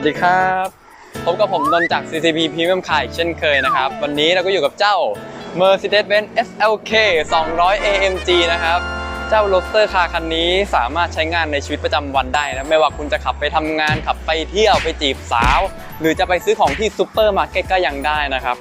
วัสดีครับพบกับผมนนจาก CCP Premium Car อีกเช่นเคยนะครับ วันนี้เราก็อยู่กับเจ้า Mercedes-Benz SLK 200 AMG นะครับ เจ้ารถเตอร์คาร์คันนี้สามารถใช้งานในชีวิตประจำวันได้นะ ไม่ว่าคุณจะขับไปทำงานขับไปเที่ยวไปจีบสาว หรือจะไปซื้อของที่ซูเปอร์มาร์เก็ตก็ยังได้นะครับ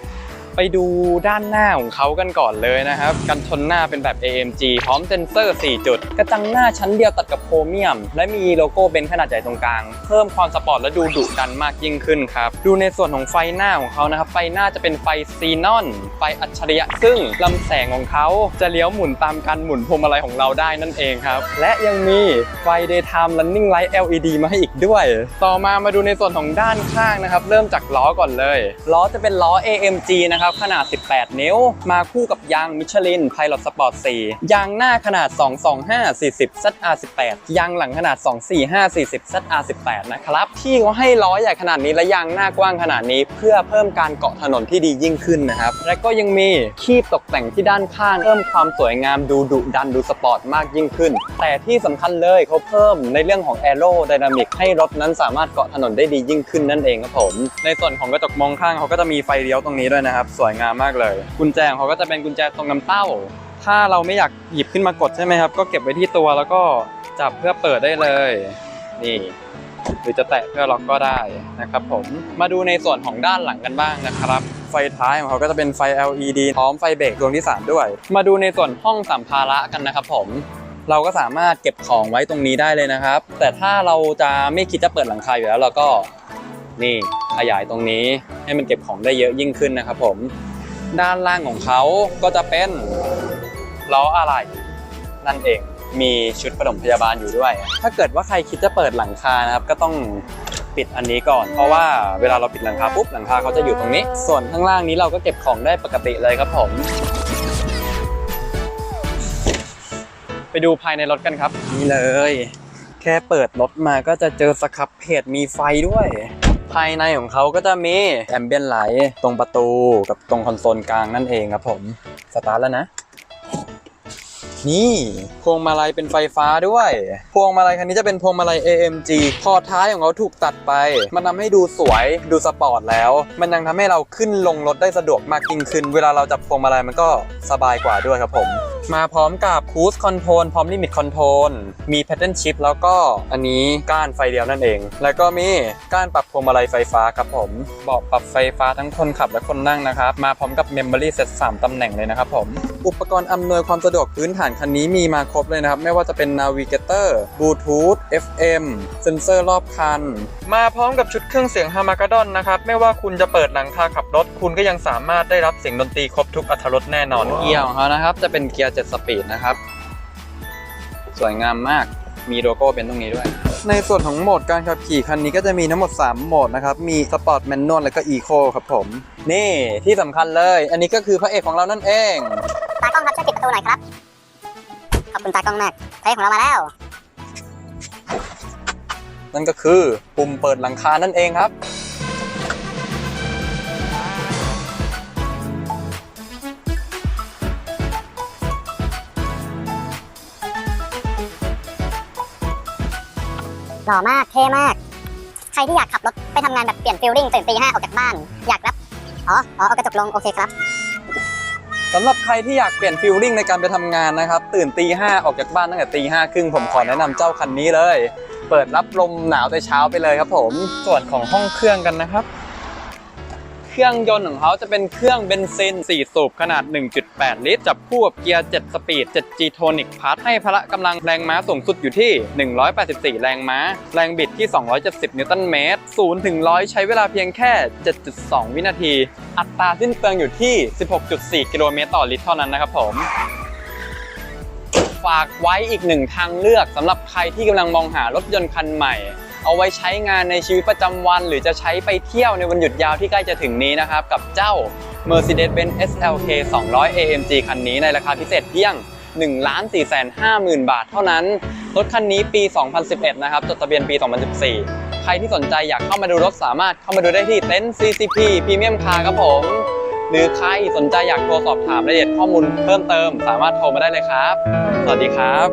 ไปดูด้านหน้าของเขากันก่อนเลยนะครับ กันชนหน้าเป็นแบบ AMG พร้อมเซ็นเซอร์ 4 จุด กระจังหน้าชั้นเดียวตัดกับโครเมียม และมีโลโก้เบนซ์ขนาดใหญ่ตรงกลาง เพิ่มความสปอร์ตและดูดุดันมากยิ่งขึ้นครับ ดูในส่วนของไฟหน้าของเขานะครับ ไฟหน้าจะเป็นไฟซีนอน ไฟอัจฉริยะ ซึ่งลำแสงของเขาจะเลี้ยวหมุนตามการหมุนพวงมาลัยของเราได้นั่นเองครับ และยังมีไฟ daytime running light LED มาให้อีกด้วย ต่อมามาดูในส่วนของด้านข้างนะครับ เริ่มจากล้อก่อนเลย ล้อจะเป็นล้อ AMG นะครับับขนาด 18 นิ้ว มาคู่กับยางมิชลิน Pilot Sport 4ยางหน้าขนาด 225 40 ZR18 ยางหลังขนาด 245 40 ZR18 นะครับที่เขาให้ล้อใหญ่ขนาดนี้และยางหน้ากว้างขนาดนี้ เพื่อเพิ่มการเกาะถนนที่ดียิ่งขึ้นนะครับและก็ยังมีคีบตกแต่งที่ด้านข้างเพิ่มความสวยงามดูดุดันดูสปอร์ตมากยิ่งขึ้น แต่ที่สำคัญเลยเขาเพิ่มในเรื่องของ Aero Dynamic ให้รถนั้นสามารถเกาะถนนได้ดียิ่งขึ้นนั่นเองครับผม ในส่วนของกระจกมองข้างเขาก็จะมีไฟเลี้ยวตรงนี้ด้วยนะครับสวยงามมากเลย กุญแจของเขาก็จะเป็นกุญแจตรงน้ำเต้า ถ้าเราไม่อยากหยิบขึ้นมากดใช่ไหมครับ ก็เก็บไว้ที่ตัวแล้วก็จับเพื่อเปิดได้เลย นี่หรือจะแตะเพื่อล็อกก็ได้นะครับผมมาดูในส่วนของด้านหลังกันบ้างนะครับ ไฟท้ายของเขาก็จะเป็นไฟ LED พร้อมไฟเบรกดวงที่ 3 ด้วย มาดูในส่วนห้องสัมภาระกันนะครับผมเราก็สามารถเก็บของไว้ตรงนี้ได้เลยนะครับ แต่ถ้าเราจะไม่คิดจะเปิดหลังคาอยู่แล้วเราก็นี่ขยายตรงนี้ ให้มันเก็บของได้เยอะยิ่งขึ้นนะครับผมด้านล่างของเขาก็จะเป็นล้ออะไรนั่นเองมีชุดปฐมพยาบาลอยู่ด้วย ถ้าเกิดว่าใครคิดจะเปิดหลังคานะครับก็ต้องปิดอันนี้ก่อน เพราะว่าเวลาเราปิดหลังคาปุ๊บหลังคาเขาจะอยู่ตรงนี้ ส่วนข้างล่างนี้เราก็เก็บของได้ปกติเลยครับผม ไปดูภายในรถกันครับ นี่เลย แค่เปิดรถมาก็จะเจอสครับเพจมีไฟด้วย ภายในของเขาก็จะมีแอมเบียนไลท์ตรงประตูกับตรงคอนโซลกลางนั่นเองครับผม สตาร์ทแล้วนะ นี่พวงมาลัยเป็นไฟฟ้าด้วย พวงมาลัยคันนี้จะเป็นพวงมาลัย AMG พอท้ายของเขาถูกตัดไป มันทำให้ดูสวยดูสปอร์ตแล้ว มันยังทำให้เราขึ้นลงรถได้สะดวกมากยิ่งขึ้น เวลาเราจับพวงมาลัยมันก็สบายกว่าด้วยครับผม มาพร้อมกับ Cruise Control พร้อม Limit Control มี Pattern Shift แล้วก็อันนี้ก้านไฟเดียวนั่นเอง แล้วก็มีก้านปรับพวงมาลัยไฟฟ้าครับผมเบาะปรับไฟฟ้าทั้งคนขับและคนนั่งนะครับ มาพร้อมกับ Memory Set 3ตำแหน่งเลยนะครับผม อุปกรณ์อำนวยความสะดวกพื้นฐานคันนี้มีมาครบเลยนะครับ ไม่ว่าจะเป็น Navigator Bluetooth FM เซ็นเซอร์รอบคัน มาพร้อมกับชุดเครื่องเสียง Harmageddon นะครับ ไม่ว่าคุณจะเปิดหลังคาขับรถ คุณก็ยังสามารถได้รับเสียงดนตรีครบทุกอรรถรสแน่นอนเกียร์ของเขานะครับจะเป็นเกียร์7 สปีดนะครับ สวยงามมากมีโลโก้เป็นตรงนี้ด้วย ในส่วนของโหมดการขับขี่คันนี้ก็จะมีทั้งหมด 3 โหมดนะครับ มีสปอร์ตแมนนวลแล้วก็อีโคครับผม นี่ที่สำคัญเลย อันนี้ก็คือพระเอกของเรานั่นเอง ตากล้องครับช่วยปิดประตูหน่อยครับ ขอบคุณตากล้องมากเพลงของเรามาแล้ว นั่นก็คือปุ่มเปิดหลังคานั่นเองครับ หล่อมากเท่มาก ใครที่อยากขับรถไปทำงานแบบเปลี่ยนฟิลลิ่งตื่นตีห้าออกจากบ้าน อยากรับ อ๋อ อ๋อเอากระจกลง โอเคครับ สำหรับใครที่อยากเปลี่ยนฟิลลิ่งในการไปทำงานนะครับ ตื่นตีห้าออกจากบ้านตั้งแต่ตีห้าครึ่งผมขอแนะนำเจ้าคันนี้เลย เปิดรับลมหนาวแต่เช้าไปเลยครับผม ส่วนของห้องเครื่องกันนะครับ เครื่องยนต์ของเขาจะเป็นเครื่องเบนซิน 4 สูบขนาด 1.8 ลิตร จับคู่กับเกียร์ 7 สปีด 7G Tonic Plus ให้พละกำลังแรงม้าสูงสุดอยู่ที่ 184 แรงม้า แรงบิดที่ 270 นิวตันเมตร0ถึง100 ใช้เวลาเพียงแค่ 7.2 วินาที อัตราสิ้นเปลืองอยู่ที่ 16.4 กิโลเมตรต่อลิตรเท่านั้นนะครับผมฝากไว้อีกหนึ่งทางเลือกสำหรับใครที่กำลังมองหารถยนต์คันใหม่ เอาไว้ใช้งานในชีวิตประจำวัน หรือจะใช้ไปเที่ยวในวันหยุดยาวที่ใกล้จะถึงนี้นะครับ กับเจ้า Mercedes-Benz SLK 200 AMG คันนี้ในราคาพิเศษเพียง 1 4 5 0 0 0 0 บาทเท่านั้น รถคันนี้ปี 2011 นะครับ จดทะเบียนปี 2014 ใครที่สนใจอยากเข้ามาดูรถสามารถเข้ามาดูได้ที่เต็นท์ CCP Premium Car ครับผม หรือใครสนใจอยากโทรสอบถามรายละเอียดข้อมูลเพิ่มเติม สามารถโทรมาได้เลยครับ สวัสดีครับ